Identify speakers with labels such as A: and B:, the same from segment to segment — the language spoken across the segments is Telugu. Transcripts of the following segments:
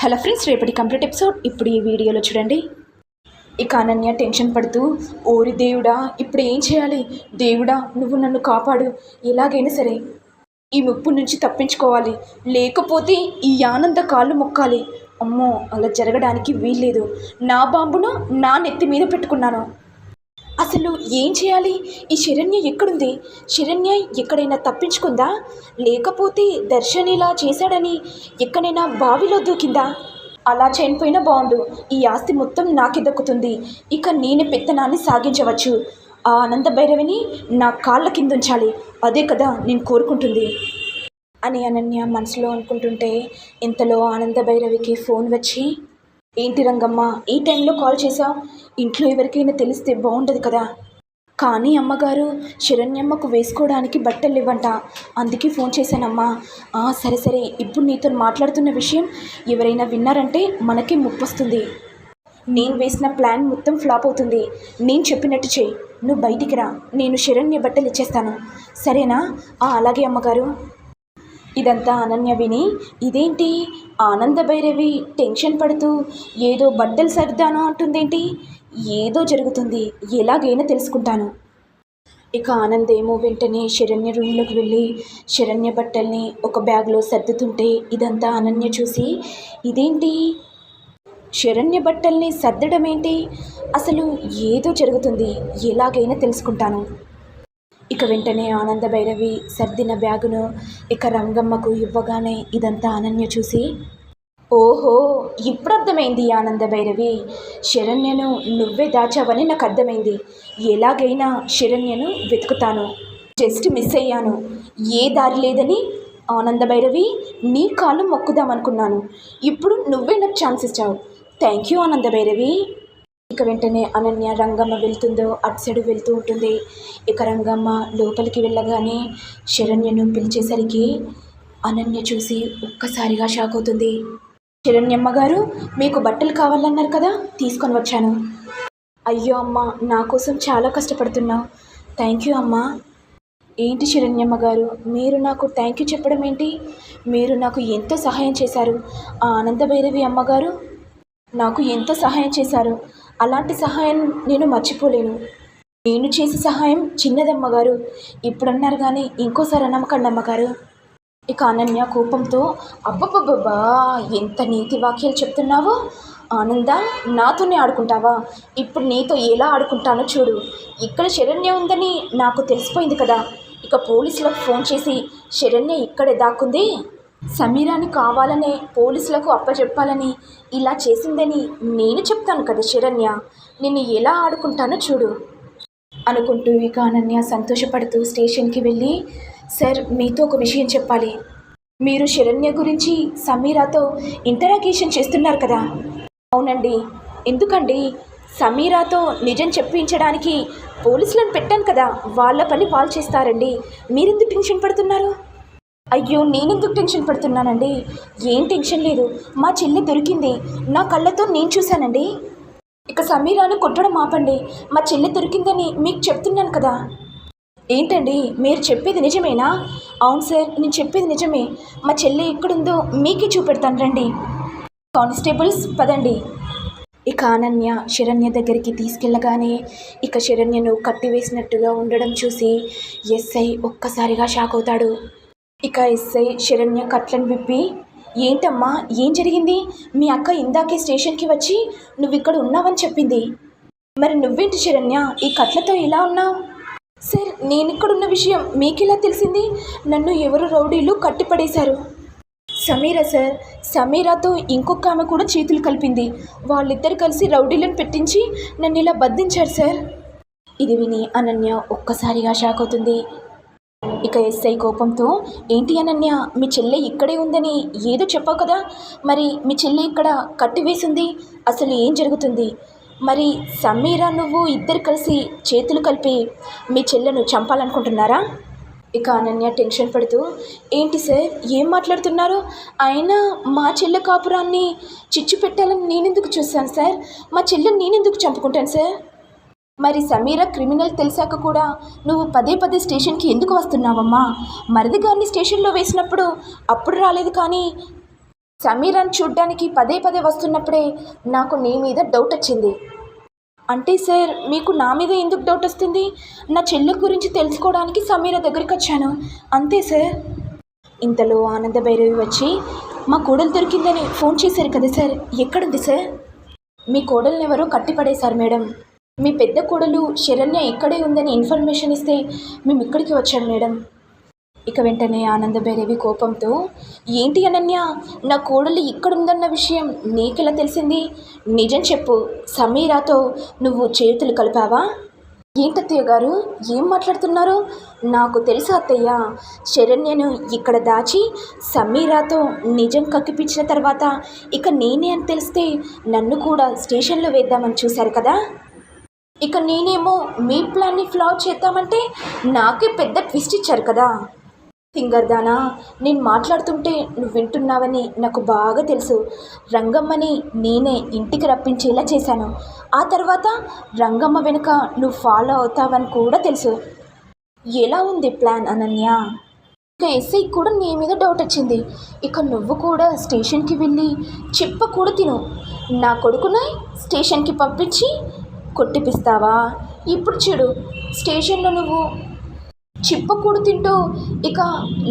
A: హలో ఫ్రెండ్స్ రేపటి కంప్లీట్ ఎపిసోడ్. ఇప్పుడు ఈ వీడియోలో చూడండి. ఇక అనన్య టెన్షన్ పడుతూ ఓరి దేవుడా ఇప్పుడు ఏం చేయాలి? దేవుడా నువ్వు నన్ను కాపాడు. ఎలాగైనా సరే ఈ ముప్పు నుంచి తప్పించుకోవాలి. లేకపోతే ఈ ఆనంద కాళ్ళు మొక్కాలి. అమ్మో అలా జరగడానికి వీల్లేదు. నా బాంబును నా నెత్తి మీద పెట్టుకున్నాను. అసలు ఏం చేయాలి? ఈ శరణ్య ఎక్కడుంది? శరణ్య ఎక్కడైనా తప్పించుకుందా? లేకపోతే దర్శన్ ఇలా చేశాడని ఎక్కడైనా బావిలో దూకిందా? అలా చనిపోయినా బాగుండు ఈ ఆస్తి మొత్తం నాకే దక్కుతుంది ఇక నేను పెత్తనాన్ని సాగించవచ్చు. ఆ ఆనంద భైరవిని నా కాళ్ళ కింద ఉంచాలి అదే కదా నేను కోరుకుంటుంది. అని అనన్య మనసులో అనుకుంటుంటే ఇంతలో ఆనంద భైరవికి ఫోన్ వచ్చి ఏంటి రంగమ్మ ఈ టైంలో కాల్ చేశావు? ఇంట్లో ఎవరికైనా తెలిస్తే బాగుండదు కదా. కానీ అమ్మగారు శరణ్యమ్మకు వేసుకోవడానికి బట్టలు ఇవ్వంట అందుకే ఫోన్ చేశానమ్మా. "ఆ, సరే సరే. ఇప్పుడు నీతో మాట్లాడుతున్న విషయం ఎవరైనా విన్నారంటే మనకే ముప్పొస్తుంది. నేను వేసిన ప్లాన్ మొత్తం ఫ్లాప్ అవుతుంది. నేను చెప్పినట్టు చెయ్యి. నువ్వు బయటికి రా. నేను శరణ్య బట్టలు ఇచ్చేస్తాను. సరేనా? అలాగే అమ్మగారు. ఇదంతా అనన్య విని ఇదేంటి? ఆనంద భైరవి టెన్షన్ పడుతూ ఏదో బట్టలు సర్దాను అంటుందేంటి? ఏదో జరుగుతుంది. ఎలాగైనా తెలుసుకుంటాను. ఇక ఆనంద్ ఏమో వెంటనే శరణ్య రూమ్లోకి వెళ్ళి శరణ్య బట్టల్ని ఒక బ్యాగ్లో సర్దుతుంటే ఇదంతా అనన్య చూసి ఇదేంటి? శరణ్య బట్టల్ని సర్దడం ఏంటి అసలు ఏదో జరుగుతుంది. ఎలాగైనా తెలుసుకుంటాను. ఇక వెంటనే ఆనంద భైరవి సర్దిన బ్యాగును ఇక రంగమ్మకు ఇవ్వగానే ఇదంతా అనన్య చూసి ఓహో ఇప్పుడు అర్థమైంది ఆనంద భైరవి. శరణ్యను నువ్వే దాచావని నాకు అర్థమైంది. ఎలాగైనా శరణ్యను వెతుకుతాను. జస్ట్ మిస్ అయ్యాను. ఏ దారి లేదని ఆనంద భైరవి నీ కాలు మొక్కుదామనుకున్నాను. ఇప్పుడు నువ్వే నాకు ఛాన్స్ ఇచ్చావు. థ్యాంక్ యూ ఆనంద భైరవి. ఇక వెంటనే అనన్య రంగమ్మ వెళ్తుందో అటు సైడు వెళ్తూ ఉంటుంది. ఇక రంగమ్మ లోపలికి వెళ్ళగానే శరణ్యను పిలిచేసరికి అనన్య చూసి ఒక్కసారిగా షాక్ అవుతుంది. శరణ్యమ్మ గారు మీకు బట్టలు కావాలన్నారు కదా తీసుకొని వచ్చాను. అయ్యో అమ్మ నా కోసం చాలా కష్టపడుతున్నావు. థ్యాంక్ యూ అమ్మా. ఏంటి శరణ్యమ్మ గారు మీరు నాకు థ్యాంక్ యూ చెప్పడం ఏంటి? మీరు నాకు ఎంతో సహాయం చేశారు. ఆ ఆనంద భైరవి అమ్మగారు నాకు ఎంతో సహాయం చేశారు. అలాంటి సహాయం నేను మర్చిపోలేను. నేను చేసే సహాయం చిన్నదమ్మగారు. ఇప్పుడు అన్నారు కానీ ఇంకోసారి నమ్మకండి అమ్మగారు. ఇక అనన్య కోపంతో అబ్బబ్బబ్బబ్బా ఎంత నీతి వాక్యాలు చెప్తున్నావో? ఆనంద నాతోనే ఆడుకుంటావా? ఇప్పుడు నీతో ఎలా ఆడుకుంటానో చూడు. ఇక్కడ శరణ్య ఉందని నాకు తెలిసిపోయింది కదా. ఇక పోలీసులకు ఫోన్ చేసి శరణ్య ఇక్కడే దాక్కుంది. సమీరాని కావాలనే పోలీసులకు అప్పచెప్పాలని ఇలా చేసిందని నేను చెప్తాను కదా శరణ్య. నిన్ను ఎలా ఆడుకుంటానో చూడు. అనుకుంటూ ఇక అనన్య సంతోషపడుతూ స్టేషన్కి వెళ్ళి సార్ మీతో ఒక విషయం చెప్పాలి. మీరు శరణ్య గురించి సమీరాతో ఇంటరాగేషన్ చేస్తున్నారు కదా. అవునండి. ఎందుకండి? సమీరాతో నిజం చెప్పించడానికి పోలీసులను పెట్టాను కదా. వాళ్ళ పని వాళ్ళు చేస్తారండి. మీరెందుకు టెన్షన్ పడుతున్నారు? అయ్యో నేనెందుకు టెన్షన్ పడుతున్నానండి? ఏం టెన్షన్ లేదు. మా చెల్లి దొరికింది. నా కళ్ళతో నేను చూశానండి. ఇక సమీరాను కొట్టడం ఆపండి. మా చెల్లి దొరికిందని మీకు చెప్తున్నాను కదా. ఏంటండి? మీరు చెప్పేది నిజమేనా? అవును సార్ నేను చెప్పేది నిజమే. మా చెల్లి ఎక్కడుందో మీకే చూపెడతాను రండి. కానిస్టేబుల్స్ పదండి. ఇక అనన్య శరణ్య దగ్గరికి తీసుకెళ్ళగానే ఇక శరణ్యను కట్టివేసినట్టుగా ఉండడం చూసి ఎస్ఐ ఒక్కసారిగా షాక్ అవుతాడు. ఇక ఎస్ఐ శరణ్య కట్లను విప్పి ఏంటమ్మా ఏం జరిగింది? మీ అక్క ఇందాకే స్టేషన్కి వచ్చి నువ్వు ఇక్కడ ఉన్నావని చెప్పింది. మరి నువ్వేంటి శరణ్య ఈ కట్లతో ఎలా ఉన్నావు? సార్ నేను ఇక్కడున్న విషయం మీకెలా తెలిసింది? నన్ను ఎవరు రౌడీలు కట్టిపడేశారు. సమీరా సార్ సమీరాతో ఇంకొక ఆమె కూడా చేతులు కలిపింది. వాళ్ళిద్దరు కలిసి రౌడీలను పెట్టించి నన్ను ఇలా బంధించారు సార్. ఇది విని అనన్య ఒక్కసారిగా షాక్ అవుతుంది. ఇక ఎస్ఐ కోపంతో ఏంటి అనన్య మీ చెల్లె ఇక్కడే ఉందని ఏదో చెప్పావు కదా? మరి మీ చెల్లె ఇక్కడ కట్టివేసింది అసలు ఏం జరుగుతుంది? మరి సమీరా నువ్వు ఇద్దరు కలిసి చేతులు కలిపి మీ చెల్లెను చంపాలనుకుంటున్నారా? ఇక అనన్య టెన్షన్ పడుతూ ఏంటి సార్ ఏం మాట్లాడుతున్నారు? అయినా మా చెల్లె కాపురాన్ని చిచ్చు పెట్టాలని నేనెందుకు చూస్తాను సార్? మా చెల్లెని నేనెందుకు చంపుకుంటాను సార్? మరి సమీర క్రిమినల్ తెలిసాక కూడా నువ్వు పదే పదే స్టేషన్కి ఎందుకు వస్తున్నావమ్మా? మరిది గారిని స్టేషన్లో వేసినప్పుడు అప్పుడు రాలేదు కానీ సమీరాన్ని చూడ్డానికి పదే పదే వస్తున్నప్పుడే నాకు నీ మీద డౌట్ వచ్చింది. అంటే సార్ మీకు నా మీద ఎందుకు డౌట్ వస్తుంది? నా చెల్లి గురించి తెలుసుకోవడానికి సమీర దగ్గరికి వచ్చాను. అంతే సార్. ఇంతలో ఆనంద భైరవి వచ్చి మా కోడలు దొరికిందని ఫోన్ చేశారు కదా సార్? ఎక్కడుంది సార్? మీ కోడల్ని ఎవరో కట్టిపడేశారు మేడం. మీ పెద్ద కోడలు శరణ్య ఇక్కడే ఉందని ఇన్ఫర్మేషన్ ఇస్తే మేము ఇక్కడికి వచ్చాం మేడం. ఇక వెంటనే ఆనందభైరవి కోపంతో ఏంటి అనన్య నా కోడలు ఇక్కడుందన్న విషయం నీకెలా తెలిసింది? నిజం చెప్పు సమీరాతో నువ్వు చేతులు కలిపావా? ఏంటత్తయ్య గారు ఏం మాట్లాడుతున్నారు? నాకు తెలుసు అత్తయ్య శరణ్యను ఇక్కడ దాచి సమీరాతో నిజం కక్కిపించిన తర్వాత ఇక నేనే అని తెలిస్తే నన్ను కూడా స్టేషన్లో వేద్దామని చూశారు కదా? ఇక నేనేమో మీ ప్లాన్ని ఫ్లా చేద్దామంటే నాకే పెద్ద ట్విస్ట్ ఇచ్చారు కదా. సింగర్దానా నేను మాట్లాడుతుంటే నువ్వు వింటున్నావని నాకు బాగా తెలుసు. రంగమ్మని నేనే ఇంటికి రప్పించేలా చేశాను. ఆ తర్వాత రంగమ్మ వెనుక నువ్వు ఫాలో అవుతావని కూడా తెలుసు. ఎలా ఉంది ప్లాన్ అనన్య? ఇక ఎస్ఐ కూడా నీ మీద డౌట్ వచ్చింది. ఇక నువ్వు కూడా స్టేషన్కి వెళ్ళి చెప్ప కూడా తిను. నా కొడుకుని స్టేషన్కి పంపించి కొట్టిపిస్తావా? ఇప్పుడు చూడు స్టేషన్లో నువ్వు చిప్పకూడు తింటూ ఇక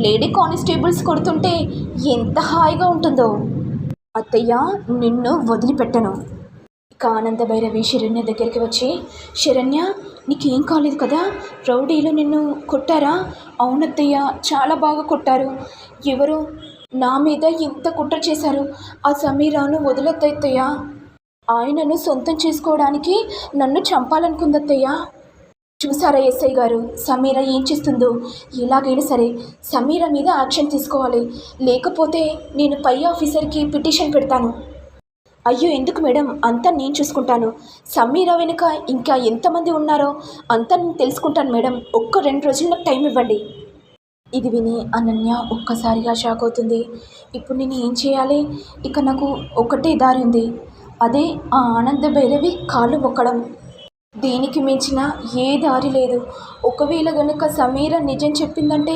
A: లేడీ కానిస్టేబుల్స్ కొడుతుంటే ఎంత హాయిగా ఉంటుందో. అత్తయ్య నిన్ను వదిలిపెట్టను. ఇక ఆనంద భైరవి శరణ్య దగ్గరికి వచ్చి శరణ్య నీకేం కాలేదు కదా? రౌడీలు నిన్ను కొట్టారా? అవునత్తయ్య చాలా బాగా కొట్టారు. ఎవరు నా మీద ఎంత కుట్ర చేశారు? ఆ సమీరాను వదిలేత్తయ్య ఆయనను సొంతం చేసుకోవడానికి నన్ను చంపాలనుకుందత్తయ్యా. చూసారా ఎస్ఐ గారు? సమీర ఏం చేస్తుందో? ఎలాగైనా సరే సమీర మీద యాక్షన్ తీసుకోవాలి. లేకపోతే నేను పై ఆఫీసర్కి పిటిషన్ పెడతాను. అయ్యో ఎందుకు మేడం? అంతా నేను చూసుకుంటాను. సమీర వెనుక ఇంకా ఎంతమంది ఉన్నారో అంతా నేను తెలుసుకుంటాను మేడం. ఒక్క రెండు రోజులు నాకు టైం ఇవ్వండి. ఇది విని అనన్య ఒక్కసారిగా షాక్ అవుతుంది. ఇప్పుడు నేను ఏం చేయాలి? ఇక నాకు ఒకటే దారి ఉంది. అదే ఆ ఆనంద భైరవి కాళ్ళు మొక్కడం. దీనికి మించిన ఏ దారి లేదు. ఒకవేళ గనుక సమీర నిజం చెప్పిందంటే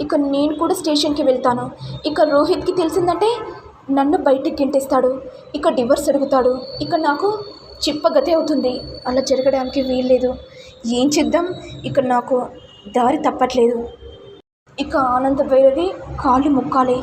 A: ఇక నేను కూడా స్టేషన్కి వెళ్తాను. ఇక రోహిత్కి తెలిసిందంటే నన్ను బయటికి గింటేస్తాడు. ఇక డివర్స్ అడుగుతాడు. ఇక నాకు చిప్పగతే అవుతుంది. అలా జరగడానికి వీల్లేదు. ఏం చేద్దాం? ఇక నాకు దారి తప్పట్లేదు. ఇక ఆనంద భైరవి కాళ్ళు ముక్కాలి.